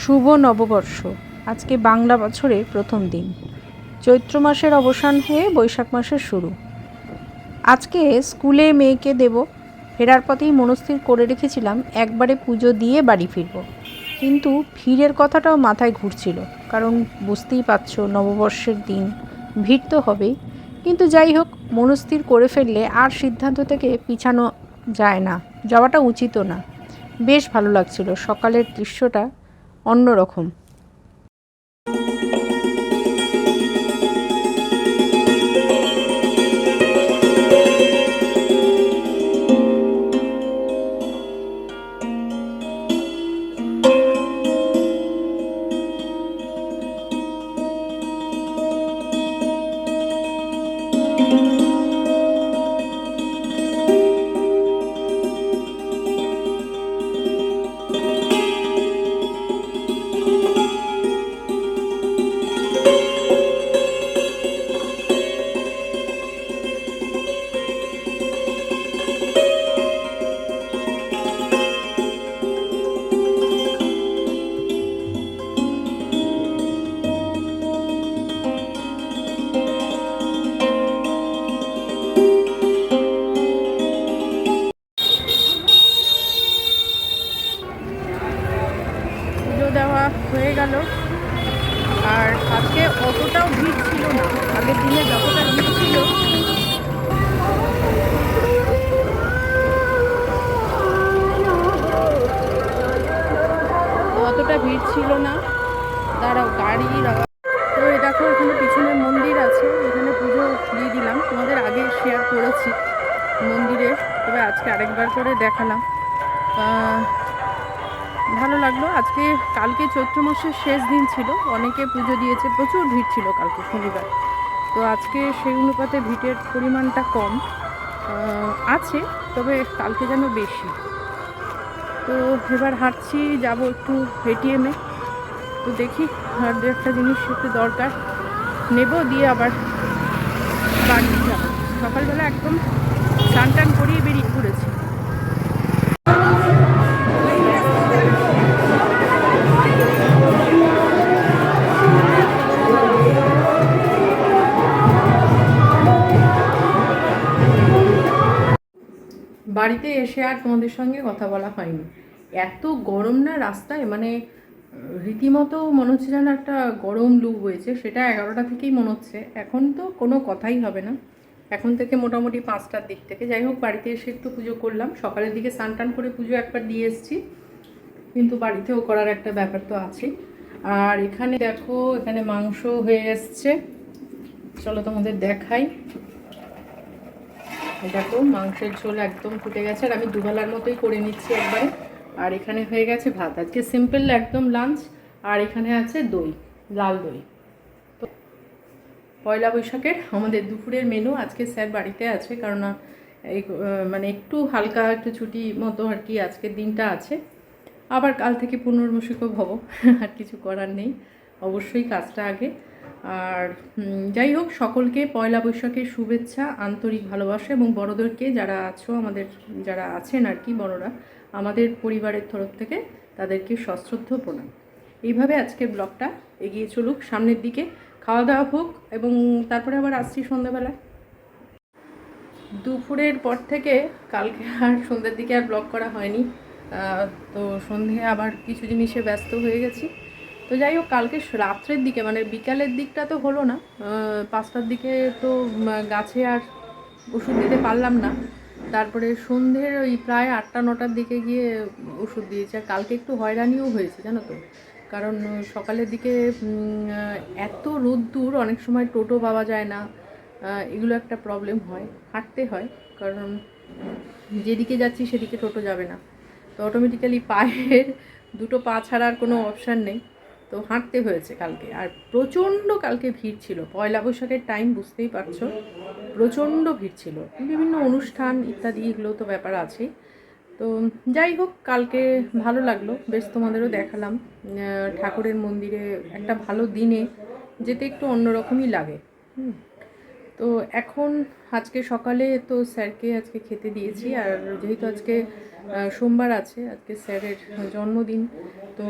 শুভ নববর্ষ। আজকে বাংলা বছরের প্রথম দিন। চৈত্র মাসের অবসান হয়ে বৈশাখ মাসের শুরু। আজকে স্কুলে মেয়েকে দেব, ফেরার পথেই মনস্থির করে রেখেছিলাম একবারে পুজো দিয়ে বাড়ি ফিরব। কিন্তু ভিড়ের কথাটাও মাথায় ঘুরছিল, কারণ বুঝতেই পারছ নববর্ষের দিন ভিড় তো হবেই। কিন্তু যাই হোক, মনস্থির করে ফেললে আর সিদ্ধান্ত থেকে পিছানো যায় না, যাওয়াটা উচিতও না। বেশ ভালো লাগছিল সকালের দৃশ্যটা। অন্যরকম। অতটা ভিড় ছিল না। দাঁড়াও, গাড়ি তো দেখো, এখানে পিছনে মন্দির আছে, এখানে পুজো দিয়ে দিলাম। তোমাদের আগে শেয়ার করেছি মন্দিরে। তবে আজকে আরেকবার করে দেখালাম। ভালো লাগল। আজকে কালকে চৈত্র মাসের শেষ দিন ছিল। অনেকে পুজো দিয়েছে। প্রচুর ভিড় ছিল কালকে শনিবার। তো আজকে সেই অনুপাতে ভিড়ের পরিমাণটা কম। আছে, তবে কালকে যেন বেশি। তো এবার হাঁটছি, যাব একটু এটিএমে তো দেখি আর দু একটা জিনিস একটু দরকার। নেব, দিয়ে আবার বাড়ি যাব। সকালবেলা একদম স্নান টান করিয়ে বেরিয়ে পড়েছি। বাড়িতে এসে আর তোমাদের সঙ্গে কথা বলা হয়নি। এত গরম না রাস্তায়? মানে রীতিমতো মনে হচ্ছে যেন একটা গরম লু হয়েছে। সেটা এগারোটা থেকেই মনে হচ্ছে। এখন তো কোনো কথাই হবে না। এখন থেকে মোটামুটি পাঁচটার দিক থেকে। যাই হোক, বাড়িতে এসে একটু পুজো করলাম। সকালের দিকে স্নান টান করে পুজো একবার দিয়ে এসেছি। কিন্তু বাড়িতেও করার একটা ব্যাপার তো আছে। আর এখানে দেখো, এখানে মাংস হয়ে এসছে। চলো তোমাদের দেখাই। দেখো, মাংসের ঝোল একদম ফুটে গেছে আর আমি দুবেলার মতোই করে নিচ্ছি একবারে। আর এখানে হয়ে গেছে ভাত। আজকে সিম্পল একদম লাঞ্চ আর এখানে আছে দই, লাল দই। তো পয়লা বৈশাখের আমাদের দুপুরের মেনু আজকে স্যার বাড়িতে আছে কারণ মানে একটু হালকা একটু ছুটি মতো আর কি আজকের দিনটা আছে। আবার কাল থেকে পুনর্মুষিকও হব আর কিছু করার নেই। অবশ্যই কাজটা আগে। আর যাই হোক, সকলকে পয়লা বৈশাখের শুভেচ্ছা, আন্তরিক ভালোবাসা এবং বড়দেরকে যারা আছো, আমাদের, যারা আছেন আর কি বড়রা, আমাদের পরিবারের তরফ থেকে তাদেরকে সশ্রদ্ধ প্রণাম। এইভাবে আজকের ব্লগটা এগিয়ে চলুক, সামনের দিকে। খাওয়া দাওয়া হোক এবং তারপরে আবার আসছি সন্ধ্যাবেলায়। দুপুরের পর থেকে কালকে আর সন্ধ্যের দিকে আর ব্লগ করা হয়নি। তো সন্ধে আবার কিছু জিনিসে ব্যস্ত হয়ে গেছি। তো যাই হোক, কালকে রাত্রের দিকে মানে বিকালের দিকটা তো হলো না পাঁচটার দিকে তো গাছে আর ওষুধ দিতে পারলাম না। তারপরে সন্ধ্যের ওই প্রায় আটটা, নটার দিকে গিয়ে ওষুধ দিয়েছে। আর কালকে একটু হয়রানিও হয়েছে, জানো তো? কারণ সকালের দিকে এত রোদ্দুর, অনেক সময় টোটো পাওয়া যায় না এগুলো একটা প্রবলেম হয়, হাঁটতে হয়। কারণ যেদিকে যাচ্ছি সেদিকে টোটো যাবে না। তো অটোমেটিক্যালি পায়ের দুটো পা ছাড়ার কোনো অপশান নেই। তো হাঁটতে হয়েছে কালকে। আর প্রচণ্ড কালকে ভিড় ছিল। পয়লা বৈশাখের টাইম বুঝতেই পারছ, প্রচণ্ড ভিড় ছিল। বিভিন্ন অনুষ্ঠান ইত্যাদি, এগুলো তো ব্যাপার আছে। তো যাই হোক, কালকে ভালো লাগল। বেশ তোমাদেরও দেখালাম। ঠাকুরের মন্দিরে একটা ভালো দিনে যেতে একটু অন্যরকমই লাগে। হুম। তো এখন আজকে সকালে তো স্যারকে আজকে খেতে দিয়েছি, আর যেহেতু আজকে সোমবার আছে, আজকে স্যারের জন্মদিন, তো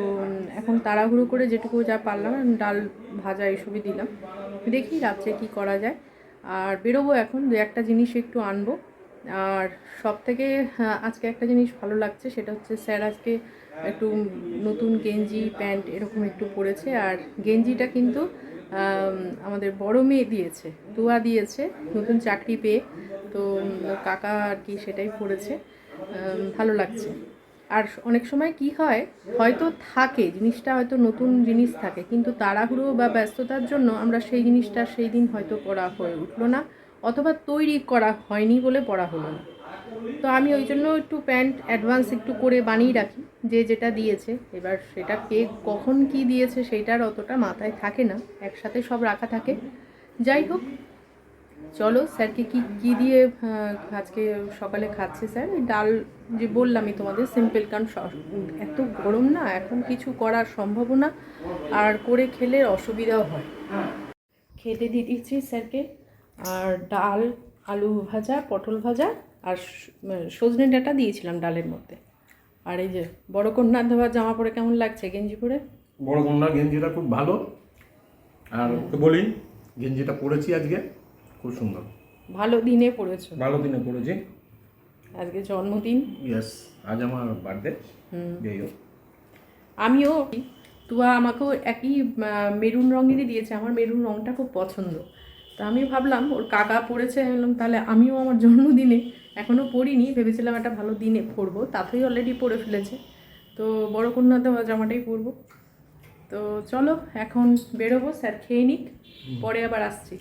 এখন তাড়াহুড়ো করে যেটুকু যা পারলাম ডাল ভাজা এসবই দিলাম। দেখি রাত্রে কি করা যায়। আর বেরোবো এখন, দু একটা জিনিস একটু আনব। আর সব থেকে আজকে একটা জিনিস ভালো লাগছে, সেটা হচ্ছে স্যার আজকে একটু নতুন গেঞ্জি, প্যান্ট এরকম একটু পরেছে, আর গেঞ্জিটা কিন্তু আমাদের বড় মেয়ে দিয়েছে তুয়া দিয়েছে, নতুন চাকরি পেয়ে। তো কাকা আর কি সেটাই পড়েছে। ভালো লাগছে। আর অনেক সময় কি হয়, হয়তো থাকে, জিনিসটা হয়তো নতুন জিনিস থাকে, কিন্তু তাড়াহুড়ো বা ব্যস্ততার জন্য আমরা সেই জিনিসটা সেই দিন হয়তো করা হয়ে উঠল না, অথবা তৈরি করা হয়নি বলে পড়া হলো না। তো আমি ওই জন্য একটু প্যান্ট অ্যাডভান্স একটু করে বানিয়ে রাখি, যে যেটা দিয়েছে। এবার সেটা কে কখন কি দিয়েছে সেইটার অতটা মাথায় থাকে না, একসাথে সব রাখা থাকে। যাই হোক, চলো স্যারকে কি কি দিয়ে আজকে সকালে খাচ্ছে স্যার? ডাল যে বললামই তোমাদের সিম্পল কারণ এত গরম না, এখন কিছু করার সম্ভব না, আর করে খেলে অসুবিধাও হয়। খেতে দিয়ে দিচ্ছি স্যারকে। আর ডাল, আলু ভাজা, পটল ভাজা আর মানে সজনে ডাঁটা দিয়েছিলাম ডালের মধ্যে। আর এই যে বড় কন্যার ধোয়া জামা পরে কেমন লাগছে গেঞ্জি পরে? বড় কন্যার গেঞ্জিটা খুব ভালো। আর তো বলি গেঞ্জিটা পরেছি আজকে খুব সুন্দর। ভালো দিনে পড়েছো ভালো দিনে পরেছি। আজকে জন্মদিন। ইয়েস আজ আমার বার্থডে যাই আমিও তুয়া আমাকেও একই মেরুন রঙেরই দিয়েছে। আমার মেরুন রঙটা খুব পছন্দ। তা আমি ভাবলাম ওর কাকা পড়েছে বললাম তাহলে আমিও আমার জন্মদিনে এখনও পড়িনি ভেবেছিলাম একটা ভালো দিনে পরবো তাতেই অলরেডি পরে ফেলেছে। তো বড় কন্যা তো জামাটাই পরবো তো চলো এখন বেরোবো স্যার খেয়ে নিক পরে আবার আসছি।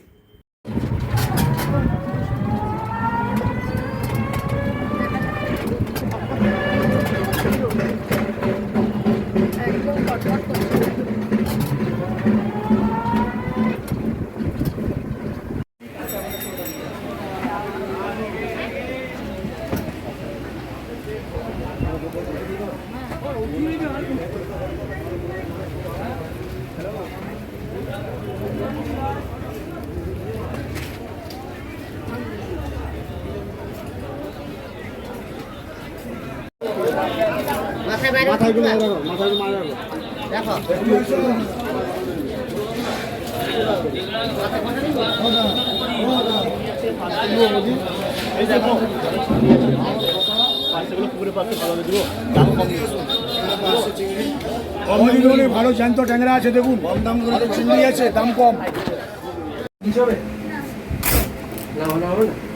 ভালো জ্যান্ত ট্যাংরা আছে দেখুন কম দাম চিংড়ি আছে দাম কম কাঠ ফাটা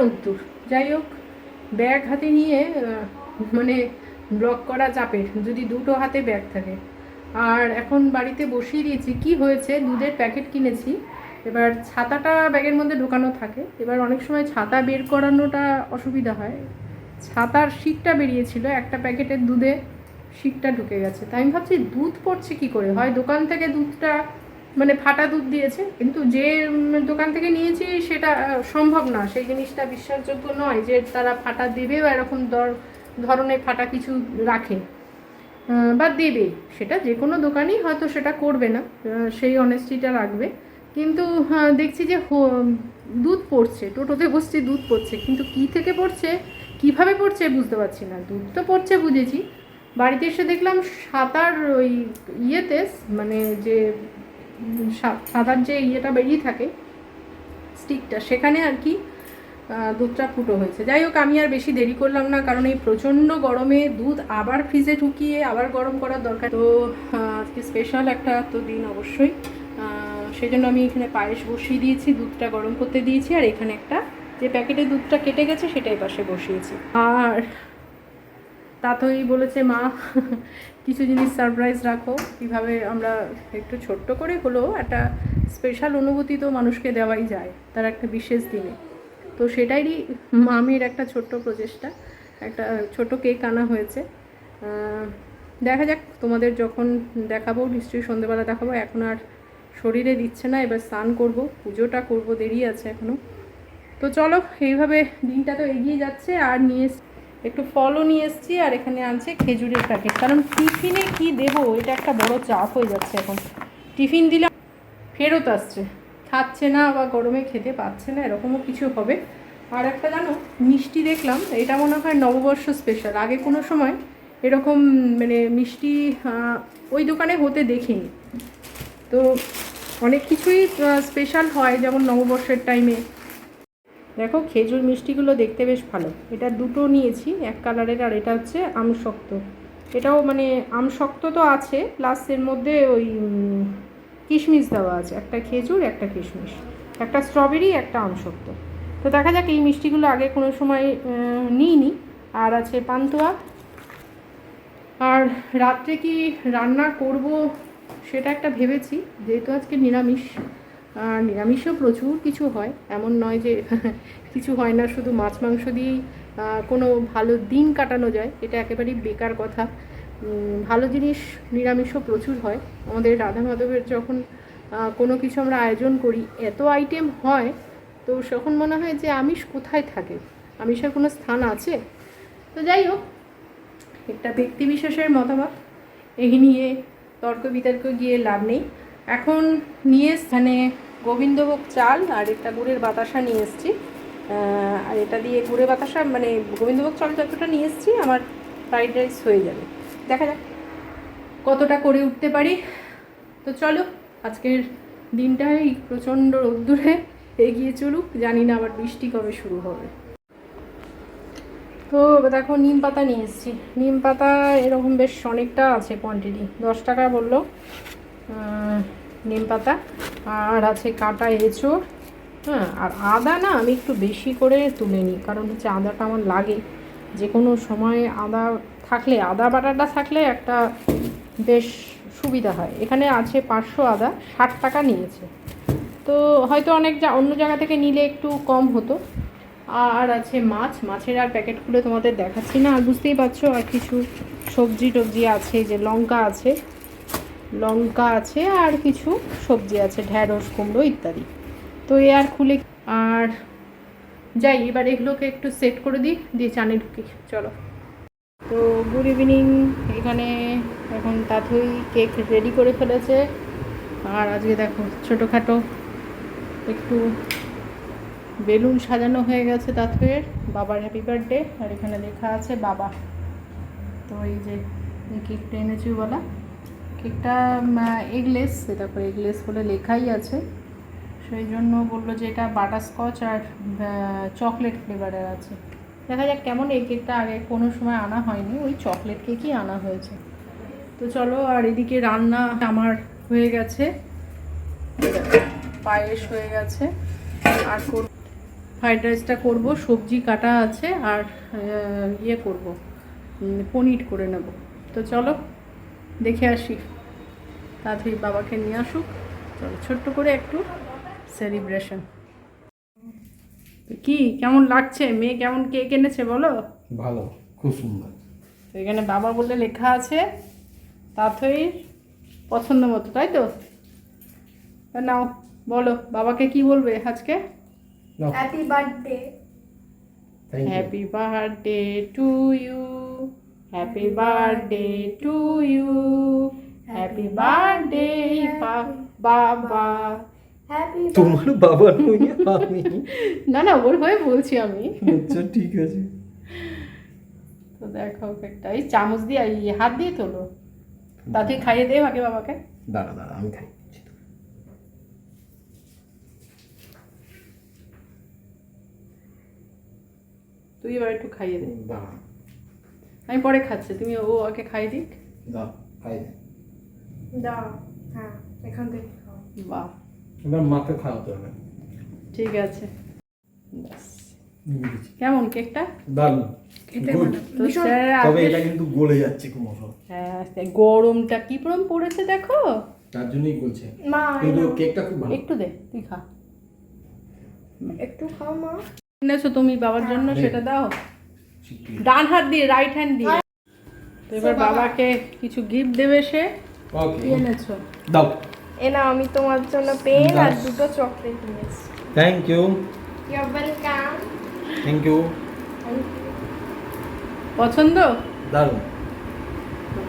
রোদ্দুর যাই হোক, ব্যাগ হাতে নিয়ে মানে ব্লক করা চাপের, যদি দুটো হাতে ব্যাগ থাকে। আর এখন বাড়িতে বসিয়ে দিয়েছি, কি হয়েছে? দুধের প্যাকেট কিনেছি। এবার ছাতাটা ব্যাগের মধ্যে ঢোকানো থাকে। এবার অনেক সময় ছাতা বের করানোটা অসুবিধা হয়। ছাতার শিকটা বেরিয়েছিল, একটা প্যাকেটের দুধে শিকটা ঢুকে গেছে। তাই আমি ভাবছি, দুধ পড়ছে কি করে? হয় দোকান থেকে দুধটা মানে ফাটা দুধ দিয়েছে, কিন্তু যে দোকান থেকে নিয়েছি সেটা সম্ভব না। সেই জিনিসটা বিশ্বাসযোগ্য নয় যে তারা ফাটা দেবে বা এরকম দর- ধরনের ফাটা কিছু রাখে। বা দেবে। সেটা যে কোনো দোকানই হয়তো সেটা করবে না সেই অনেস্টিটা রাখবে। কিন্তু দেখছি যে দুধ পড়ছে, টোটোতে বসছে, দুধ পড়ছে। কিন্তু কি থেকে পড়ছে, কীভাবে পড়ছে বুঝতে পারছি না। দুধ তো পড়ছে বুঝেছি। বাড়িতে এসে দেখলাম সাঁতার ওই ইয়েতে মানে যে সাদার যে ইয়েটা বেরিয়ে থাকে স্টিকটা সেখানে আর কি দুধটা ফুটো হয়েছে। যাই হোক, আমি আর বেশি দেরি করলাম না, কারণ এই প্রচণ্ড গরমে দুধ আবার ফ্রিজে ঢুকিয়ে আবার গরম করার দরকার। তো আজকে স্পেশাল একটা তো দিন অবশ্যই। সেই জন্য আমি এখানে পায়েস বসিয়ে দিয়েছি, দুধটা গরম করতে দিয়েছি, আর এখানে একটা যে প্যাকেটে দুধটা কেটে গেছে, সেটাই পাশে বসিয়েছি। আর তাতই বলেছে, মা, কিছু জিনিস সারপ্রাইজ রাখো। কীভাবে আমরা একটু ছোট্ট করে হলেও একটা স্পেশাল অনুভূতি তো মানুষকে দেওয়াই যায় তার একটা বিশেষ দিনে। তো সেটারই মামির একটা ছোট্ট প্রচেষ্টা, একটা ছোট কেক আনা হয়েছে। দেখা যাক, তোমাদের যখন দেখাবো, নিশ্চয়ই সন্ধেবেলা দেখাবো। এখন আর শরীরে দিচ্ছে না, এবার স্নান করব, পুজোটা করব, দেরি আছে এখনও তো চলো, এইভাবে দিনটা তো এগিয়ে যাচ্ছে, আর নিয়ে একটু ফলও নিয়ে এসেছি আর এখানে আনছে খেজুরের প্যাকেট কারণ টিফিনে কি দেবো? এটা একটা বড় চাপ হয়ে যাচ্ছে এখন। টিফিন দিলে ফেরত আসছে। খাচ্ছে না বা গরমে খেতে পাচ্ছে না, এরকমও কিছু হবে। আর একটা জানো, মিষ্টি দেখলাম, এটা মনে হয় নববর্ষ স্পেশাল আগে কোনো সময় এরকম মানে মিষ্টি ওই দোকানে হতে দেখিনি। তো অনেক কিছুই স্পেশাল হয় যেমন নববর্ষের টাইমে দেখো খেজুর মিষ্টিগুলো দেখতে বেশ ভালো। এটা দুটো নিয়েছি, এক কালারের আর এটা হচ্ছে আমশক্ত। এটাও মানে আমশক্ত তো আছে প্লাস এর মধ্যে ওই কিশমিশ দেওয়া আছে। একটা খেজুর, একটা কিশমিশ। একটা স্ট্রবেরি একটা আমশক্ত। তো দেখা যাক এই মিষ্টিগুলো আগে কোনো সময় নিইনি। আর আছে পান্তুয়া। আর রাত্রে কি রান্না করব সেটা একটা ভেবেছি, যেহেতু আজকে নিরামিষ। আর নিরামিষও প্রচুর কিছু হয়। এমন নয় যে কিছু হয় না, শুধু মাছ মাংস দিয়েই কোনো ভালো দিন কাটানো যায়, এটা একেবারেই বেকার কথা। ভালো জিনিস নিরামিষও প্রচুর হয়। আমাদের রাধা মাধবের যখন কোনো কিছু আমরা আয়োজন করি, এত আইটেম হয়, তো তখন মনে হয় যে আমিষ কোথায় থাকে? আমিষের কোনো স্থান আছে? তো যাই হোক, একটা ব্যক্তি বিশেষের মতামত। এই নিয়ে তর্ক বিতর্ক গিয়ে লাভ নেই। এখন নিয়ে এখানে গোবিন্দভোগ চাল আর একটা গুড়ের বাতাসা নিয়ে এসেছি। আর এটা দিয়ে গুড়ের বাতাসা মানে গোবিন্দভোগ চাল যতটা নিয়ে এসেছি, আমার ফ্রাইড রাইস হয়ে যাবে। দেখা যাক কতটা করে উঠতে পারি। তো চলো, আজকের দিনটাই প্রচণ্ড রোদ্দুরে এগিয়ে চলুক। জানি না আবার বৃষ্টি কবে শুরু হবে। তো দেখো, নিম পাতা নিয়ে এসেছি। নিম পাতা এরকম বেশ অনেকটা আছে কোয়ান্টিটি দশ টাকা বলল। নিম পাতা, আর আছে কাটা এঁচোড় হ্যাঁ আর আদা না আমি একটু বেশি করে তুলে নিই, কারণ হচ্ছে আদাটা আমার লাগে। যে কোনো সময় আদা থাকলে, আদা বাটাটা থাকলে একটা বেশ সুবিধা হয়। এখানে আছে পাঁচশো আদা, ষাট টাকা নিয়েছে। তো হয়তো অনেক যা অন্য জায়গা থেকে নিলে একটু কম হতো। আর আছে মাছ, মাছের আর প্যাকেট খুলে তোমাদের দেখাচ্ছি না, আর বুঝতেই পারছ আর কিছু সবজি টবজি আছে, যে লঙ্কা আছে। লঙ্কা আছে আর কিছু সবজি আছে ঢ্যাঁড়স কুমড়ো ইত্যাদি। তো এ আর খুলে আর যাই, এবার এগুলোকে একটু সেট করে দিই, দিয়ে চানে ঢুকি চলো। তো গুড ইভিনিং এখানে এখন তাথই কেক রেডি করে ফেলেছে। আর আজকে দেখো, ছোটোখাটো একটু বেলুন সাজানো হয়ে গেছে তাথইয়ের বাবার হ্যাপি বার্থডে আর এখানে লেখা আছে বাবা। তো এই যে কেকটা এনেছি বলা। কেকটা এগলেস তারপরে এগলেস বলে লেখাই আছে। সেই জন্য বলল যে এটা বাটারস্কচ আর চকলেট ফ্লেভারের আছে। দেখা যাক কেমন এই কেকটা আগে কোনো সময় আনা হয়নি, ওই চকলেট কেকই আনা হয়েছে। তো চলো, আর এদিকে রান্না আমার হয়ে গেছে। পায়েস হয়ে গেছে। আর ফ্রাইড রাইসটা করব, সবজি কাটা আছে, আর ইয়ে করব পনির করে নেব। তো চলো, দেখে আসি। তাড়াতাড়ি বাবাকে নিয়ে আসুক। চলো ছোট্ট করে একটু সেলিব্রেশন কি কেমন লাগছে? মেয়ে কেমন কেক এনেছে বলো? ভালো খুব সুন্দর। তো এখানে বাবা বলে লেখা আছে তাথই পছন্দ মতো তাই তো? তা নাও বলো বাবাকে কি বলবে আজকে? Happy birthday happy birthday to you happy birthday to you happy birthday বাবা হ্যাপি তোমার বাবা নই আমি না না ওর হয়ে বলছি আমি। আচ্ছা ঠিক আছে। তো দেখো একটা এই চামচ দিয়ে এই হাত দিয়ে তোলো। তাতে খাইয়ে দে আগে বাবাকে। দাঁড়া দাঁড়া আমি খাই। তুই এবার একটু খাইয়ে দে। দাঁড়া। আমি পরে খাচ্ছি তুমি ও ওকে খাই দিক। দাও খাই দে। দাও হ্যাঁ এখান থেকে খাও। বাহ। এবার মাকে খাওয়াতে হবে। ঠিক আছে। কেমন কেকটা? দারুণ। খেতে Good. ভালো। তো ভীষণ- স্যার তবে এটা কিন্তু গলে যাচ্ছে ক্রমশ হ্যাঁ গরমটা কি পরম পড়েছে দেখো? তার জন্যই বলছে মা কিন্তু কেকটা খুব ভালো। একটু দে তুই খা। একটু খাও মা। এনেছো তুমি বাবার জন্য সেটা দাও। ডান হাত দিয়ে রাইট হ্যান্ড দিয়ে। তো এবার বাবাকে কিছু গিফট দেবে সে। ওকে এনেছো দাও। এ আমি তোমার জন্য পেন আর দুটো চকলেট নিয়েছি। Thank you you welcome thank you পছন্দ? দারুণ।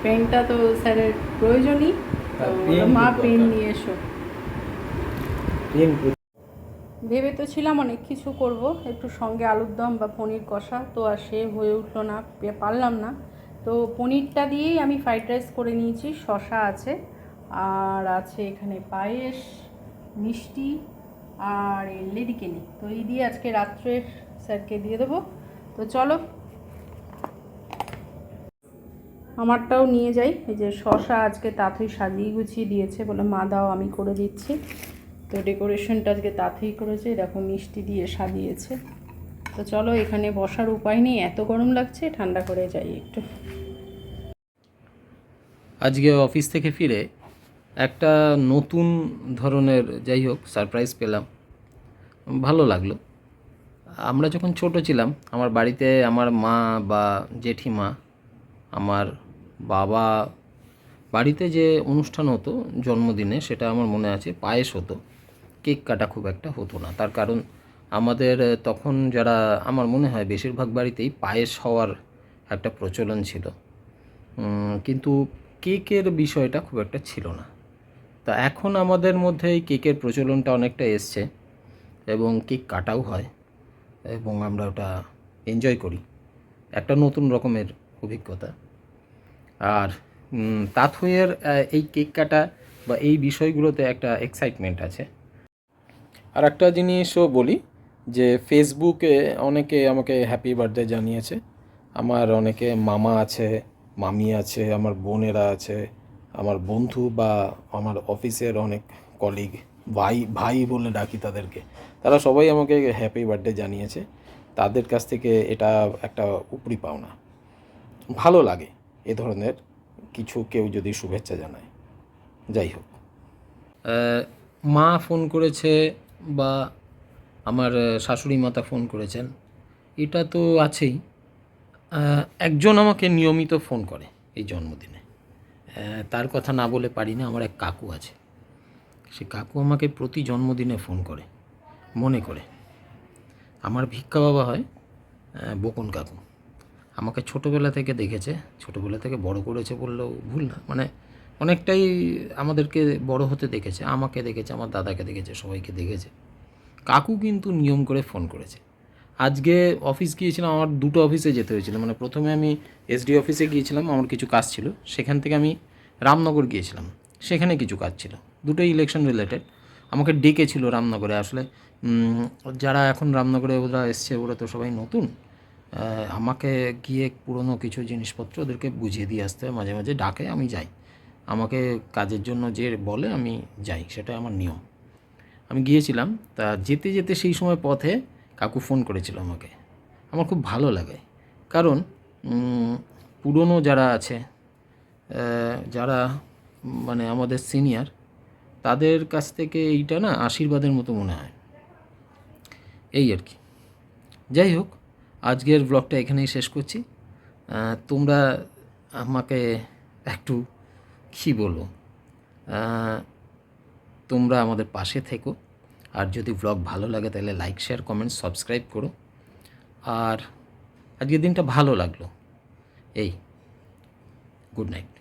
পেনটা তো স্যারের প্রয়োজনই। হ্যাঁ, মা পেন নিয়ে এসো। পেন ভেবে তো ছিলাম অনেক কিছু করব। একটু সঙ্গে আলুর দম বা পনির কষা। তো আর সে হয়ে উঠল না পে- পারলাম না। তো পনিরটা দিয়েই আমি ফ্রাইড রাইস করে নিয়েছি শশা আছে, আর আছে এখানে পায়েস, মিষ্টি, আর লেডিকেনি তো এই দিয়ে আজকে রাত্রের স্যারকে দিয়ে দেবো। তো চলো, আমারটাও নিয়ে যাই। এই যে শশা আজকে তাঁতুই সাজিয়ে গুছিয়ে দিয়েছে বলে মা দাও আমি করে দিচ্ছি। তো ডেকোরেশনটা আজকে তাঁতই করেছে দেখো মিষ্টি দিয়ে সাজিয়েছে। তো চলো এখানে বসার উপায় নেই, এত গরম লাগছে, ঠান্ডা করে যাই একটু। আজকে অফিস থেকে ফিরে একটা নতুন ধরনের যাই হোক সারপ্রাইজ পেলাম। ভালো লাগল। আমরা যখন ছোট ছিলাম, আমার বাড়িতে আমার মা বা জেঠিমা, আমার বাবা, বাড়িতে যে অনুষ্ঠান হতো, জন্মদিনে, সেটা আমার মনে আছে, পায়েস হতো। কেক কাটা খুব একটা হতো না। তার কারণ আমাদের তখন যারা আমার মনে হয় বেশিরভাগ বাড়িতেই পায়েস হওয়ার একটা প্রচলন ছিল। কিন্তু কেকের বিষয়টা খুব একটা ছিল না। তা এখন আমাদের মধ্যে এই কেকের প্রচলনটা অনেকটা এসছে এবং কেক কাটাও হয় এবং আমরা ওটা এনজয় করি। একটা নতুন রকমের অভিজ্ঞতা। আর উম, এই কেক কাটা বা এই বিষয়গুলোতে একটা এক্সাইটমেন্ট আছে। আর একটা জিনিসও বলি যে ফেসবুকে অনেকে আমাকে হ্যাপি বার্থডে জানিয়েছে। আমার অনেকে মামা আছে, মামি আছে, আমার বোনেরা আছে, আমার বন্ধু বা আমার অফিসের অনেক কলিগ ভাই ভাই বলে ডাকি তাদেরকে। তারা সবাই আমাকে হ্যাপি বার্থডে জানিয়েছে। তাদের কাছ থেকে এটা একটা উপরি পাওনা। ভালো লাগে এ ধরনের কিছু কেউ যদি শুভেচ্ছা জানায়। যাই হোক। মা ফোন করেছে বা আমার শাশুড়ি মাতা ফোন করেছেন। এটা তো আছেই। একজন আমাকে নিয়মিত ফোন করে এই জন্মদিনে। তার কথা না বলে পারি না, আমার এক কাকু আছে। সে কাকু আমাকে প্রতি জন্মদিনে ফোন করে, মনে করে। আমার ভিক্ষা বাবা হয় বকুন কাকু। আমাকে ছোটোবেলা থেকে দেখেছে, ছোটোবেলা থেকে বড় করেছে বললেও ভুল না। মানে অনেকটাই আমাদেরকে বড় হতে দেখেছে, আমাকে দেখেছে, আমার দাদাকে দেখেছে, সবাইকে দেখেছে। কাকু কিন্তু নিয়ম করে ফোন করেছে। আজকে অফিস গিয়েছিলাম, আমার দুটো অফিসে যেতে হয়েছিল। মানে প্রথমে আমি এসডি অফিসে গিয়েছিলাম, আমার কিছু কাজ ছিল। সেখান থেকে আমি রামনগর গিয়েছিলাম, সেখানে কিছু কাজ ছিল। দুটোই ইলেকশন রিলেটেড আমাকে ডেকেছিল রামনগরে। আসলে যারা এখন রামনগরে ওরা এসছে, ওরা তো সবাই নতুন। আমাকে গিয়ে পুরনো কিছু জিনিসপত্র ওদেরকে বুঝিয়ে দিয়ে আসতে হয়। মাঝে মাঝে ডাকে, আমি যাই। আমাকে কাজের জন্য যে বলে আমি যাই, সেটা আমার নিয়ম। আমি গিয়েছিলাম তা যেতে যেতে সেই সময় পথে কাকু ফোন করেছিল আমাকে। আমার খুব ভালো লাগে। কারণ পুরনো যারা আছে যারা মানে আমাদের সিনিয়র তাদের কাছ থেকে এইটা না আশীর্বাদের মতো মনে হয়। এই আর কি। যাই হোক আজকের ব্লগটা এখানেই শেষ করছি। তোমরা আমাকে একটু কী আহ, তোমরা আমাদের পাশে থেকো। আর যদি ব্লগ ভালো লাগে, তাহলে লাইক শেয়ার কমেন্ট সাবস্ক্রাইব করো। আর আজকের দিনটা ভালো লাগল। এই গুড নাইট